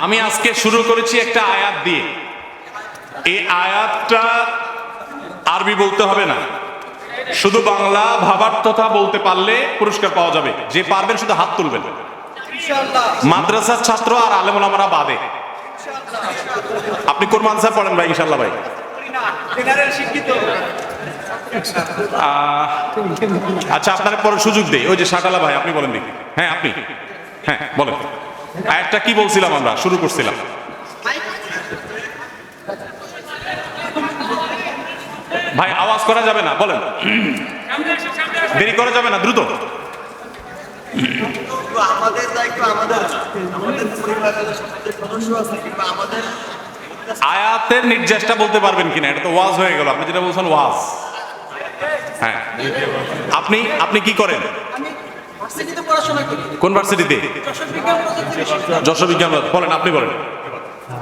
আমি আজকে শুরু করেছি একটা আয়াত দিয়ে। এই আয়াতটা আরবি বলতে হবে না। শুধু বাংলা ভাবার্থতা বলতে পারলে পুরস্কার পাওয়া যাবে। যে পারবেন শুধু হাত তুলবেন। মাদ্রাসার ছাত্র আর আলেমুল আমরা বাদে। আপনি কোন মাদ্রাসা পড়েন ভাই ইনশাল্লাহ ভাই? আচ্ছা আপনার পরে সুযোগ দেই। ওই যে শাটালা ভাই আপনি বলেন দেখি হ্যাঁ আপনি। হ্যাঁ বলেন। একটা কি বলছিলাম আমরা? শুরু করছিলাম। ভাই, আওয়াজ করা যাবে না, বলেন। দেরি করা যাবে না, দ্রুত। আয়াতের নির্যাসটা বলতে পারবেন কিনা, এটা তো ওয়াজ হয়ে গেল। আপনি যেটা বলছেন, ওয়াজ। হ্যাঁ। আপনি আপনি কি করেন আমি ভার্সিটিতে পড়াশোনা করি কোন ভার্সিটিতে? যশোর বিজ্ঞান বলেন আপনি বলেন।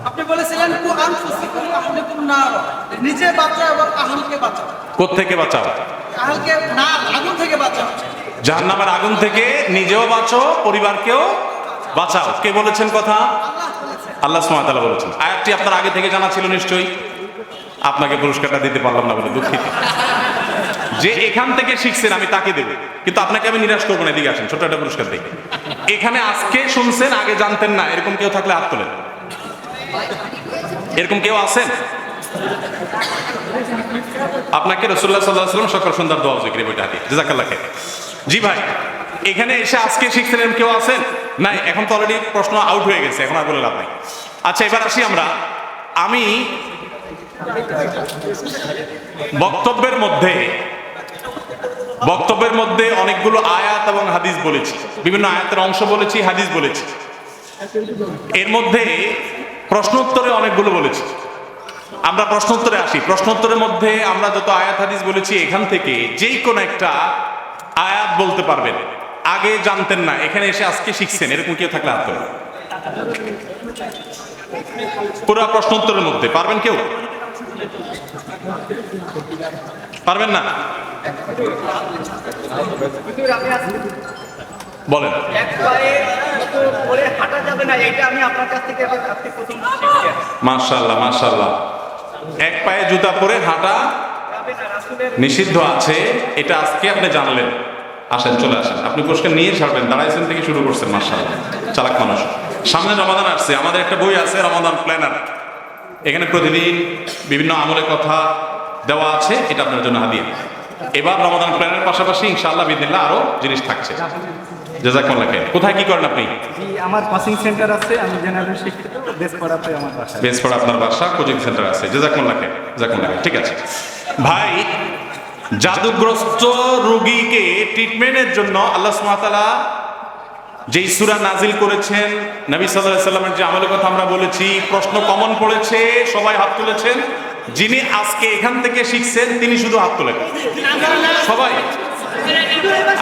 আপনি বলেছিলেন আহলিকুম নার নিজে বাঁচাও এবং আহলকে বাঁচাও। কোত্থেকে বাঁচাও? আহলকে না আগুন থেকে বাঁচাও। জাহান্নামের আগুন থেকে নিজেও বাঁচো পরিবারকেও বাঁচাও। কে বলেছেন কথা? আল্লাহ বলেছেন। আল্লাহ বলেছেন। আয়াতটি আপনার আগে থেকে জানা ছিল নিশ্চয়ই। আপনাকে পুরস্কারটা দিতে পারলাম না বলে দুঃখিত। যে এখান থেকে শিখছেন, আমি তাকে দেব। কিন্তু আপনাকে আমি নিরাশ করব না, এদিকে আসেন ছোট একটা পুরস্কার দিই এখানে আজকে শুনছেন, আগে জানতেন না, এরকম কেউ থাকলে হাত তোলেন। এরকম কেউ আছেন? আপনাকে রসুল্লাহ সাল্লাহ সাল্লাম সকাল সন্ধ্যার দোয়া বইটা জি ভাই, এখানে এসে আজকে এরকম কেউ আছেন? নাই, এখন তো অলরেডি প্রশ্ন আউট হয়ে গেছে, এখন আর বলে লাভ নাই। আচ্ছা এবার আসি আমরা। আমি বক্তব্যের মধ্যে বক্তব্যের মধ্যে অনেকগুলো আয়াত এবং হাদিস বলেছি। বিভিন্ন আয়াতের অংশ বলেছি, হাদিস বলেছি। এর মধ্যে প্রশ্নোত্তরে অনেকগুলো বলেছি। আমরা প্রশ্নোত্তরে আসি। প্রশ্নোত্তরের মধ্যে আমরা যত আয়াত, হাদিস বলেছি, এখান থেকে যেই কোনো একটা আয়াত বলতে পারবেন। আগে জানতেন না, এখানে এসে আজকে শিখছেন, এরকম কেউ থাকলে হাত। পুরো প্রশ্নোত্তরের মধ্যে, পারবেন কেউ? পারবেন না? বলেন। মাশাল্লাহ মাশাল্লাহ এক পায়ে জুতা পরে হাঁটা নিষিদ্ধ আছে, এটা আজকে আপনি জানলেন। আসেন, চলে আসেন। আপনি পুরস্কার নিয়ে ছাড়বেন, দাঁড়াইছেন থেকে শুরু করছেন মাশাল্লাহ চালাক মানুষ। সামনে রমাদান আসছে, আমাদের একটা বই আছে, রমাদান প্ল্যানার। এখানে প্রতিদিন বিভিন্ন আমলের কথা দেওয়া আছে এটা আপনার জন্য হাদিয়া। এবার রমাদান প্ল্যানের পাশাপাশি ইনশাআল্লাহ বিদিল্লাহ আরও জিনিস থাকছে। জাজাকুল্লাহ কোথায় কি করেন আপনি? আমার কোচিং সেন্টার আছে আমি জেনারেল শিক্ষিত বেশ আমার বাসা। বেস আপনার বাসা কোচিং সেন্টার আছে। জাজাকুল্লাহ খাইর জাজাকুল্লাহ ঠিক আছে। ভাই জাদুগ্রস্ত রোগীকে ট্রিটমেন্টের জন্য আল্লাহ সুবহানাহু যেই সূরা নাজিল করেছেন নবী আলাইহি সাল্লামের যে আমলের কথা আমরা বলেছি প্রশ্ন কমন পড়েছে সবাই হাত তুলেছেন। যিনি আজকে এখান থেকে শিখছেন, তিনি শুধু হাত তোলেন সবাই?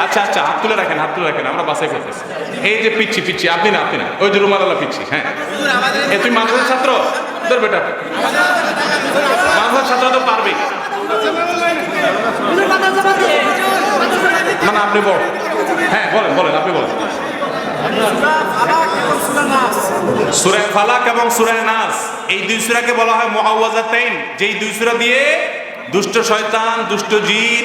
আচ্ছা আচ্ছা হাত তুলে রাখেন, হাত তুলে রাখেন, আমরা বাসায় করতেছি। এই যে পিচ্ছি পিচ্ছি, আপনি না আপনি না, ওই যে রুমালালা পিচ্ছি হ্যাঁ। এ তুই মাদ্রাসার ছাত্র? তোর বেটা। মাদ্রাসার ছাত্র তো পারবি না না, আপনি বল। হ্যাঁ বলেন বলেন, আপনি বলেন। সুরায় ফালাক এবং সুরায় নাস। এই দুই সূরাকে বলা হয় মুআওয়াজাতাইন। যেই দুই সূরা দিয়ে দুষ্ট শয়তান, দুষ্ট জিন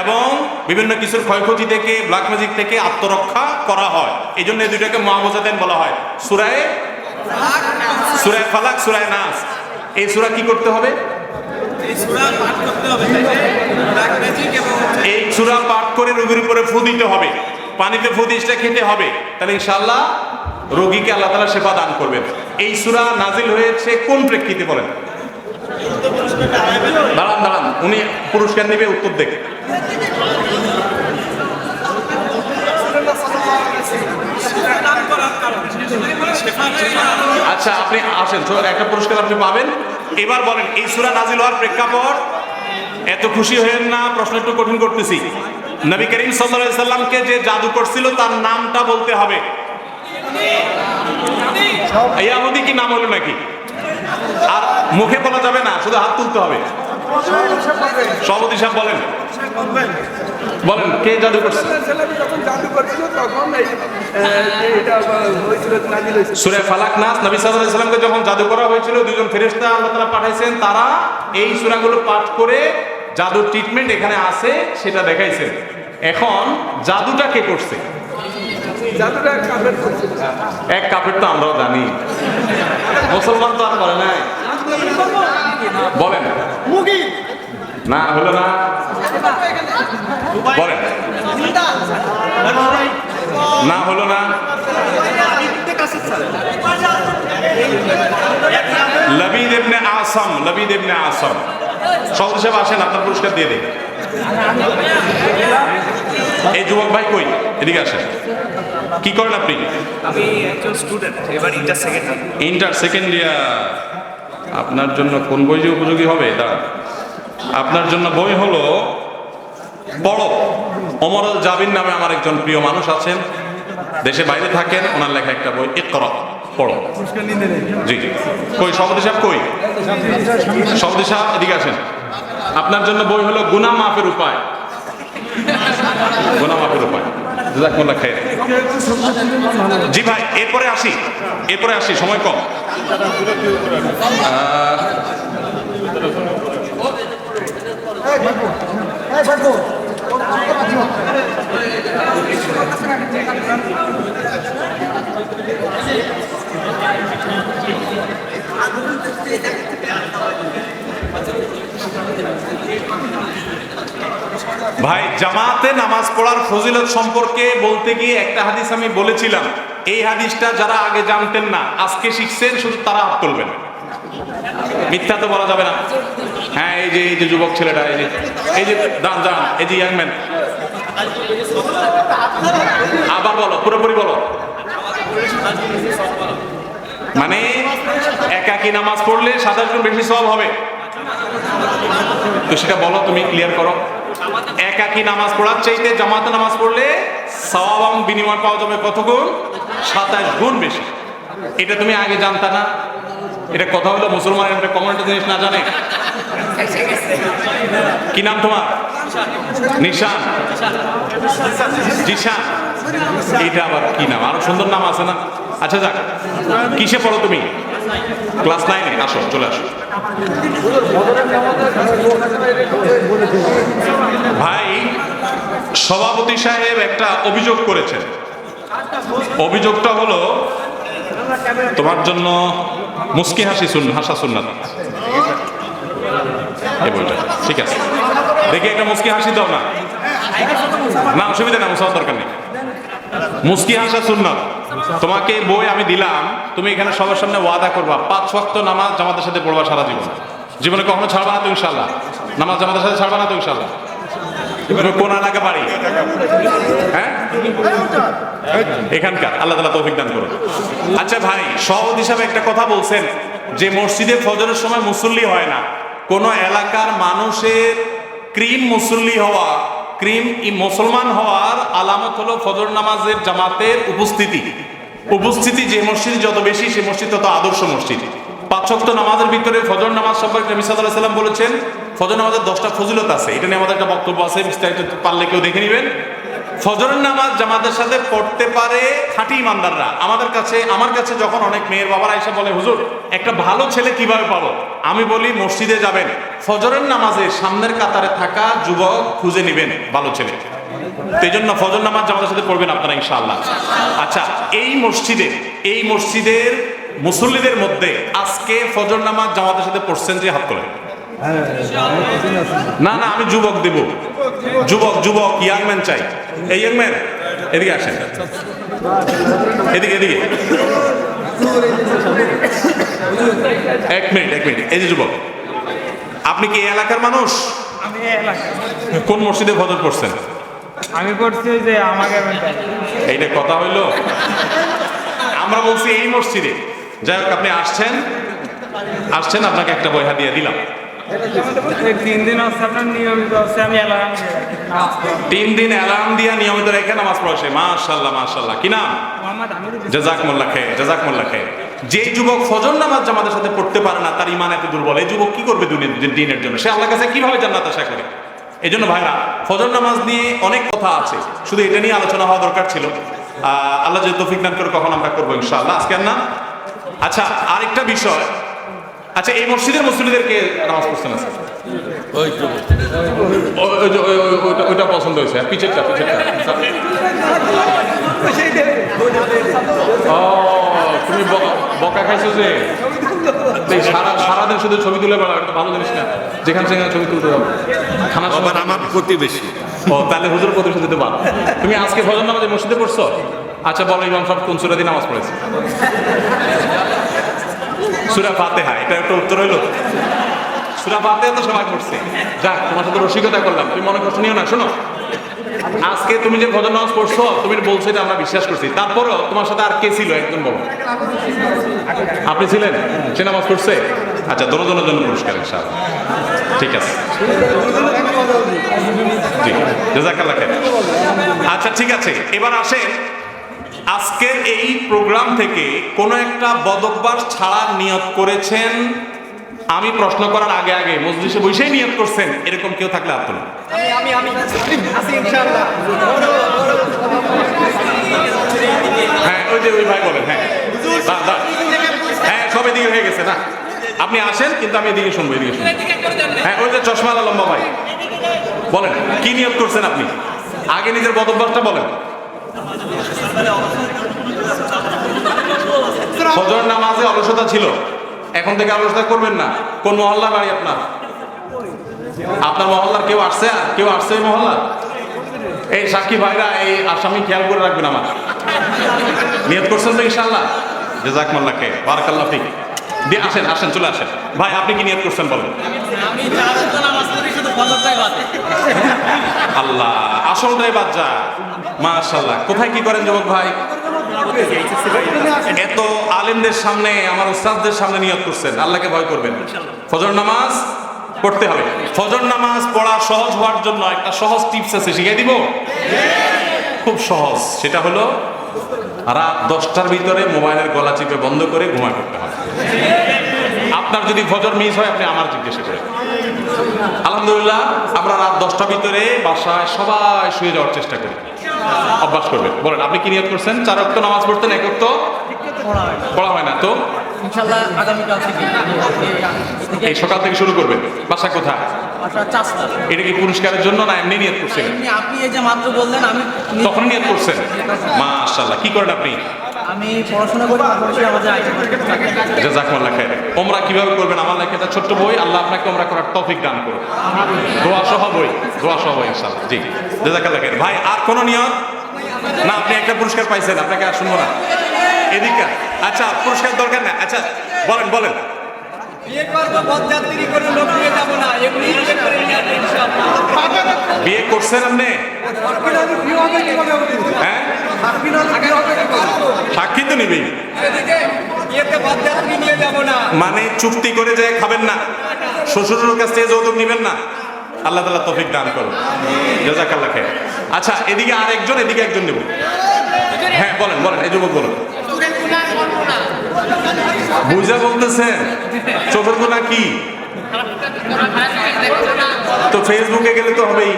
এবং বিভিন্ন কিছুর ক্ষয়ক্ষতি থেকে ব্ল্যাক ম্যাজিক থেকে আত্মরক্ষা করা হয়। এই জন্য এই দুইটাকে মুআওয়াজাতাইন বলা হয়। সুরায় সুরায় ফালাক, সুরায় নাস। এই সূরা কি করতে হবে? এই সূরা পাঠ করে রোগীর উপরে ফু দিতে হবে। পানিতে ফু দিয়ে খেতে হবে, তাহলে ইনশাআল্লাহ রোগীকে আল্লাহ তাআলা সেবা দান করবেন। এই সুরা নাজিল হয়েছে কোন প্রেক্ষিতে বলেন? দাঁড়ান দাঁড়ান, উনি পুরস্কার নেবে, উত্তর দেখে। আচ্ছা আপনি আসেন একটা পুরস্কার আপনি পাবেন। এবার বলেন, এই সুরা নাজিল হওয়ার প্রেক্ষাপট, এত খুশি হয়েন না, প্রশ্ন একটু কঠিন করতেছি। নবী করিম সাল্লাল্লাহু যে জাদু করছিল, তার নামটা বলতে হবে। ইয়াহুদি কি নাম হলো নাকি? আর মুখে বলা যাবে না, শুধু হাত তুলতে হবে। সভাপতি সাহেব বলেন। বলেন, কে জাদু করছে? সুরে ফালাক নাস, নবী সাল্লাল্লাহু আলাইহি যখন জাদু করা হয়েছিল দুজন ফেরেশতা আল্লাহ তাআলা পাঠাইছেন, তারা এই সূরাগুলো পাঠ করে জাদুর ট্রিটমেন্ট এখানে আছে সেটা দেখাইছেন। এখন জাদুটা কে করছে? এক কাপের তো আমরাও জানি। মুসলমান তো আর করে নাই। বলেন। না হলো না। বলেন। না হলো না। লবিদ ইবনে আসাম লবিদ ইবনে আসাম। সদর সাহেব আসেন আপনার পুরস্কার দিয়ে দিন। এই যুবক ভাই কই? এদিকে আসেন। কি করেন আপনি? আমি একজন স্টুডেন্ট এবার inter second inter second year আপনার জন্য কোন বই যে উপযোগী হবে? দাঁড়ান। আপনার জন্য বই হলো বড় অমর জাবির নামে আমার একজন প্রিয় মানুষ আছেন। দেশে বাইরে থাকেন ওনার লেখা একটা বই এক করো পড়ো। জি কই সভাপতি সাহেব কই? সভাপতি সাহেব এদিকে আসেন। আপনার জন্য বই হলো গুনা মাফের উপায়। গুনা মাফের উপায়। জাজাকুমুল্লাহ খাইর। জি ভাই এরপরে আসি। এরপরে আসি সময় কম। আহ, ভাই, জামাতে নামাজ পড়ার ফজিলত সম্পর্কে বলতে গিয়ে একটা হাদিস আমি বলেছিলাম। এই হাদিসটা যারা আগে জানতেন না, আজকে শিখছেন, শুধু তারা হাত তুলবেন। মিথ্যা তো বলা যাবে না। হ্যাঁ এই যে এই যে যুবক ছেলেটা, এই যে এই যে দান দান এই যে ইয়াংম্যান আবার বলো, পুরোপুরি বলো। মানে একাকি নামাজ পড়লে সাতাশ গুণ বেশি সব হবে। তো সেটা বলো, তুমি ক্লিয়ার করো। একাকি নামাজ পড়ার চাইতে জামাতে নামাজ পড়লে সওয়াব বিনিময় পাওয়া যাবে কত গুণ সাতাশ গুণ বেশি। এটা তুমি আগে জানতা না। এটা কথা হলো মুসলমানের একটা কমন একটা জিনিস না জানে? কি নাম তোমার? নিশান। জিশান। এটা আবার কি নাম? আরও সুন্দর নাম আছে না? আচ্ছা যাক। কিসে পড়ো তুমি? ক্লাস নাইনে। আসো, চলে আসো। ভাই, সভাপতি সাহেব একটা অভিযোগ করেছেন। অভিযোগটা হলো, তোমার জন্য মুস্কি হাসি শুন হাসা এই বইটা, ঠিক আছে। দেখি একটা মুস্কি হাসি দাও না। না, অসুবিধা না মুসাফার দরকার নেই। মুস্কি হাসা সুন্নত। তোমাকে বই আমি দিলাম, তুমি এখানে সবার সামনে ওয়াদা করবা। পাঁচ ওয়াক্ত নামাজ জামাতের সাথে পড়বা সারা জীবন। জীবনে কখনো ছাড়বা না তো ইনশাল্লাহ নামাজ জামাতের সাথে ছাড়বা না তো ইনশাল্লাহ কোন এলাকা বাড়ি? হ্যাঁ? এখানকার, আল্লাহ তালা তৌফিক দান আচ্ছা ভাই, সহজ হিসাবে একটা কথা বলছেন যে মসজিদে ফজরের সময় মুসল্লি হয় না। কোন এলাকার মানুষের ক্রিম মুসল্লি হওয়া, ক্রিম মুসলমান হওয়ার আলামত হলো ফজর নামাজের জামাতের উপস্থিতি। উপস্থিতি যে মসজিদ, যত বেশি সে মসজিদ, তত আদর্শ মসজিদ। পাঁচক্ত নামাজের ভিতরে ফজর নামাজ সম্পর্কে নবী সাল্লাম বলেছেন, ফজর নামাজের দশটা ফজিলত আছে। এটা নিয়ে আমাদের একটা বক্তব্য আছে, বিস্তারিত পারলে কেউ দেখে নেবেন। ফজরের নামাজ জামাতের সাথে পড়তে পারে খাঁটি ইমানদাররা। আমাদের কাছে, আমার কাছে যখন অনেক মেয়ের বাবারা এসে বলে, হুজুর, একটা ভালো ছেলে কীভাবে পাবো? আমি বলি, মসজিদে যাবেন। ফজরের নামাজে সামনের কাতারে থাকা যুবক খুঁজে নেবেন, ভালো ছেলে। এই জন্য ফজর নামাজ জামাতের সাথে পড়বেন আপনারা ইনশাআল্লাহ। আচ্ছা এই মসজিদে এই মসজিদের মুসল্লিদের মধ্যে আজকে ফজর নামাজ জামাতের সাথে পড়ছেন যে হাত তোলেন? না না আমি যুবক দেব। যুবক যুবক ইয়াং ম্যান চাই। এই ইয়াং ম্যান এদিকে আসেন। এদিকে এদিকে। এক মিনিট এক মিনিট। এই যে যুবক আপনি কি এই এলাকার মানুষ? কোন মসজিদে ফজর পড়ছেন? আমি করছি যে আমাকে এইটা কথা হইল? আমরা বলছি এই মসজিদে। যাই হোক আপনি আসছেন। আসছেন আপনাকে একটা বই হাদিয়া দিলাম। তিন দিন নিয়মিত আমি অ্যালার্ম তিন দিন অ্যালার্ম দিয়া নিয়মিত রেখে নামাজ পড়ছে মাশাল্লাহ মাশাল্লাহ কি নাম? জাজাক মোল্লা খে জাজাক মোল্লা খে যে যুবক ফজর নামাজ জামাতের সাথে পড়তে পারে না তার ইমান এত দুর্বল। এই যুবক কি করবে দিনের জন্য? সে আল্লাহ কাছে কীভাবে জান্নাত আশা করে? এই জন্য ভাইরা ফজর নামাজ নিয়ে অনেক কথা আছে। শুধু এটা নিয়ে আলোচনা হওয়া দরকার ছিল। আল্লাহ যদি তৌফিক দান করে কখন আমরা করব ইনশাআল্লাহ। আজকে না? আচ্ছা আরেকটা বিষয়। আচ্ছা এই মসজিদের মুসলিমদেরকে নামাজ পড়ছেন আছে ওইটা- পছন্দ হয়েছে। আর পিছেরটা পিছেরটা তুমি বকা খাইছো যে? সারা সারাদিন শুধু ছবি তুলে বেড়া ভালো জিনিস না। যেখানে সেখানে ছবি তুলতে খানা আবার আমার প্রতিবেশী। ও তাহলে হুজুর প্রতিশোধ দিতে পারো তুমি আজকে ফজর নামাজে মসজিদে পড়ছো? আচ্ছা বলো ইমাম সাহেব কোন সুরা দিয়ে নামাজ পড়েছে? সুরা ফাতেহা এটা একটা উত্তর হইল? সুরা ফাতেহা তো সবাই পড়ছে। যাক তোমার সাথে রসিকতা করলাম। তুমি মনে করছ নিও না শোনো। আজকে তুমি যে ভজন নামাজ পড়ছো, তুমি বলছো এটা আমরা বিশ্বাস করছি। তারপরও তোমার সাথে আর কে ছিল একজন বলো? আপনি ছিলেন? সে নামাজ পড়ছে? আচ্ছা দোনোজনের জন্য পুরস্কার, ইনশাআল্লাহ। ঠিক আছে। আচ্ছা ঠিক আছে। এবার আসেন, আজকের এই প্রোগ্রাম থেকে কোনো একটা বদভ্যাস ছাড়ার নিয়োগ করেছেন আমি প্রশ্ন করার আগে আগে মসজিদে বসেই নিয়ত করছেন এরকম কেউ থাকলে আছি ইনশাআল্লাহ। হ্যাঁ ওই যে ওই ভাই বলেন হ্যাঁ। হ্যাঁ সব এদিকে হয়ে গেছে না। আপনি আসেন কিন্তু আমি এদিকে শুনব এদিকে শুনব। হ্যাঁ ওই যে চশমালা লম্বা ভাই। বলেন কি নিয়ত করছেন আপনি? আগে নিজের বদভ্যাসটা বলেন। ফজর নামাজে অলসতা ছিল। এখন থেকে অলসতা করবেন না। কোন মহল্লা বাড়ি আপনার? আপনার মহল্লার কেউ আসছে? কেউ আসছে এই মহল্লা? এই সাক্ষী ভাইরা, এই আসামি খেয়াল করে রাখবেন আমার। নিয়ত করছেন তো ইনশাল্লাহ জেজাকমাল্লাহকে, বারাকাল্লাহ ফিক। দিয়ে আসেন আসেন, চলে আসেন। ভাই, আপনি কি নিয়ত করছেন বলেন? আল্লাহ আসলটাই বাদ যা। মাশাল্লাহ কোথায় কি করেন যুবক ভাই? এত আলেমদের সামনে আমার উস্তাদদের সামনে নিয়ত করছেন আল্লাহকে ভয় করবেন ফজর নামাজ পড়তে হবে। ফজর নামাজ পড়া সহজ হওয়ার জন্য একটা সহজ টিপস আছে শিখিয়ে দিব? খুব সহজ। সেটা হলো রাত দশটার ভিতরে মোবাইলের গলা চিপে বন্ধ করে ঘুমা করতে হবে। আপনার যদি ফজর মিস হয় আপনি আমার জিজ্ঞেস করেন। আলহামদুলিল্লাহ আমরা রাত দশটার ভিতরে বাসায় সবাই শুয়ে যাওয়ার চেষ্টা করি। অভ্যাস করবেন বলেন আপনি কি নিয়ত করছেন? চার অক্ত নামাজ পড়তেন এক অক্ত পড়া হয় না। তো? এই সকাল থেকে শুরু করবেন। বাসা কোথায়? এটা কি পুরস্কারের জন্য না এমনি নিয়ত করছেন? আপনি এই যে মাত্র বললেন আমি তখন নিয়ত করছেন? মাশাল্লাহ কি করেন আপনি? আমি পড়াশোনা করি পাশাপাশি আমাদের জাজাকুমুল্লাহ খায়ের ওমরা কীভাবে করবেন? আমার লেখা একটা ছোট্ট বই। আল্লাহ আপনাকে ওমরা করার তৌফিক দান করুন দোয়া সহ বই। দোয়া সহ বই ইনশাআল্লাহ। জি। জাজাকাল্লাহ ভাই আর কোনো নিয়ত? না আপনি একটা পুরস্কার পাইছেন আপনাকে আর শুনব না। এদিকে আচ্ছা পুরস্কার দরকার না আচ্ছা বলেন বলেন। বিয়ে করব পদযাত্রী করে লোক নিয়ে যাব না এমনি করে নিয়ে বিয়ে করছেন আপনি? হ্যাঁ? সাক্ষী তো নিবি মানে চুক্তি করে যে খাবেন না। শ্বশুরের কাছ থেকে যৌতুক নিবেন না। আল্লাহ তালা তফিক দান করো জাজাকাল্লাহ খায় আচ্ছা এদিকে আর একজন এদিকে একজন নেব। হ্যাঁ বলেন বলেন, এই যুবক বলুন। বুঝা বলতেছেন চোখের গোনা কি? তো ফেসবুকে গেলে তো হবেই।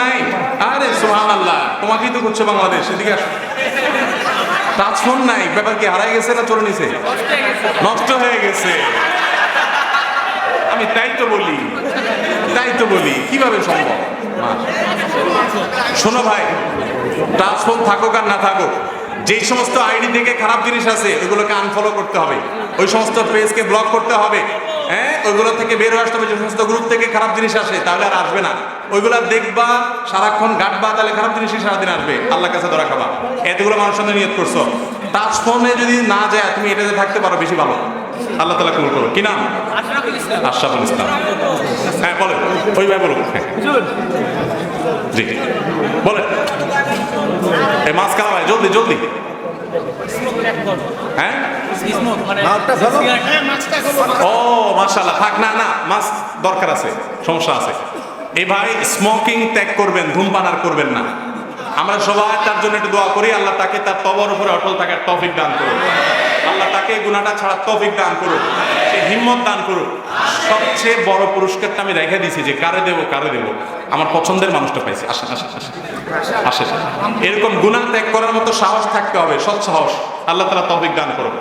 নাই? আরে সোহান আল্লাহ তোমাকেই তো করছে বাংলাদেশ, এদিকে আসো। নাই, ব্যাপার কি, হারাই গেছে না চলে নিছে? নষ্ট হয়ে গেছে। আমি তাই তো বলি, তাই তো বলি। কীভাবে সম্ভব? শোনো ভাই টাচফোন থাকুক আর না থাকুক, যেই সমস্ত আইডি থেকে খারাপ জিনিস আছে, ওইগুলোকে আনফলো করতে হবে। ওই সমস্ত পেজকে ব্লক করতে হবে হ্যাঁ? ওইগুলো থেকে বের হয়ে আসতে হবে, যে সমস্ত গ্রুপ থেকে খারাপ জিনিস আসে, তাহলে আর আসবে না। ওইগুলো দেখবা, সারাক্ষণ ঘাটবা, তাহলে খারাপ জিনিসই সারাদিন আসবে। আল্লাহর কাছে ধরা খাবা। এতগুলো মানুষের নিয়ত করছ। টাচ ফোনে যদি না যায়, তুমি এটাতে থাকতে পারো, বেশি ভালো। আল্লাহ তালা কবুল করো কি নাম? আশরাফুল ইসলাম। হ্যাঁ বলেন ওই ভাই বলুন। হ্যাঁ। জি। বলেন। এই মাছ কালা ভাই? জলদি জলদি। হ্যাঁ? ও মাশাল্লাহ থাক না না মাছ দরকার আছে। সমস্যা আছে। এই ভাই স্মোকিং ত্যাগ করবেন ধূমপান আর করবেন না। আমরা সবাই তার জন্য একটু দোয়া করি আল্লাহ তাকে তার তবর উপরে অটল থাকার টপিক দান করুন। এই গুণাটা ছাড়া তৌফিক দান করুক, সে হিম্মত দান করুক। সবচেয়ে বড় পুরস্কারটা আমি রেখে দিয়েছি যে কারে দেবো কারে দেবো। আমার পছন্দের মানুষটা পাইছি। আসেন আসেন আসেন। আসেন। এরকম গুণা ত্যাগ করার মতো সাহস থাকতে হবে, সৎ সাহস। আল্লাহ তালা তৌফিক দান করুক।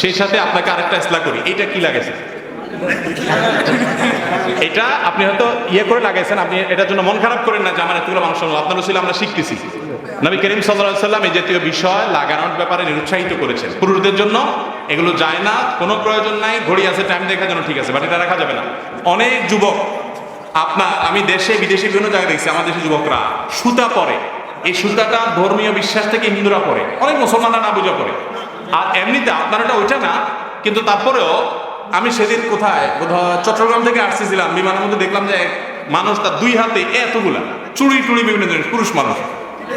সেই সাথে আপনাকে আরেকটা ইসলা করি। এটা কি লাগেছে এটা আপনি হয়তো ইয়ে করে লাগাইছেন। আপনি এটার জন্য মন খারাপ করেন না যে আমার এতগুলো মানুষ হলো। আপনার ছিল আমরা শিখতেছি। নবী করিম সাল্লাহ সাল্লাম এই জাতীয় বিষয় লাগানোর ব্যাপারে নিরুৎসাহিত করেছেন। পুরুষদের জন্য এগুলো যায় না কোনো প্রয়োজন নাই, ঘড়ি আছে টাইম দেখার জন্য ঠিক আছে বাট এটা রাখা যাবে না। অনেক যুবক, আপনার, আমি দেশে, বিদেশে বিভিন্ন জায়গায় দেখছি আমাদের দেশের যুবকরা সুতা পরে। এই সুতাটা ধর্মীয় বিশ্বাস থেকে হিন্দুরা পরে, অনেক মুসলমানরা না বুঝা পড়ে আর এমনিতে আপনার এটা ওইটা না, কিন্তু তারপরেও আমি সেদিন কোথায় চট্টগ্রাম থেকে আসতেছিলাম, বিমানের মধ্যে দেখলাম যে মানুষ তার দুই হাতে এতগুলা চুড়ি টুড়ি বিভিন্ন জিনিস পুরুষ মানুষ।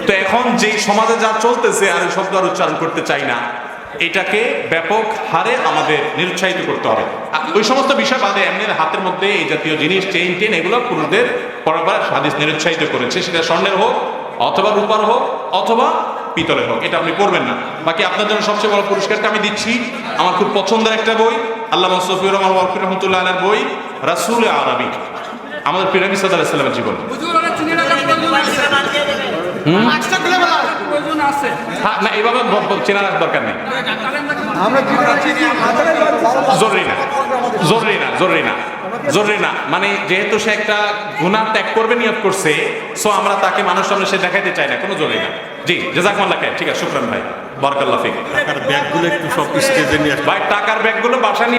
তো এখন যেই সমাজে যা চলতেছে এই শব্দ আর উচ্চারণ করতে চাই না, এটাকে ব্যাপক হারে আমাদের নিরুৎসাহিত করতে হবে। ওই সমস্ত বিষয় বাদে এমনি হাতের মধ্যে এই জাতীয় জিনিস চেইন টেন এগুলো পুরুষদের পরবার হাদিস নিরুৎসাহিত করেছে। সেটা স্বর্ণের হোক, অথবা রূপার হোক, অথবা পিতলের হোক। এটা আপনি করবেন না। বাকি আপনার জন্য সবচেয়ে বড় পুরস্কারটা আমি দিচ্ছি আমার খুব পছন্দের একটা বই আল্লাহ সফিউর রহমান ওয়াকির রহমতুল্লাহ আলের বই, রাসুল আরবি। আমাদের পিরামি সাদার ইসলামের জীবন। হুজুর অনেক চিনি রাখার প্রয়োজন আছে? প্রয়োজন আছে না এইভাবে ব- ব- চেনা রাখার দরকার নেই। আমরা চিনি মাথায় জরুরি না। জরুরি না জরুরি না। জরুরি না। মানে যেহেতু সে একটা গুণা ত্যাগ করবে নিয়োগ করছে সো আমরা তাকে মানুষ সামনে সে দেখাইতে চাই না। কোনো জরুরি না। জি জাজাকমাল্লাহ খায় ঠিক আছে শুক্রান ভাই। বরকাল্লাহ ফিক। টাকার ব্যাগগুলো একটু সব স্টেজে নিয়ে ভাই টাকার ব্যাগগুলো বাসা নিয়ে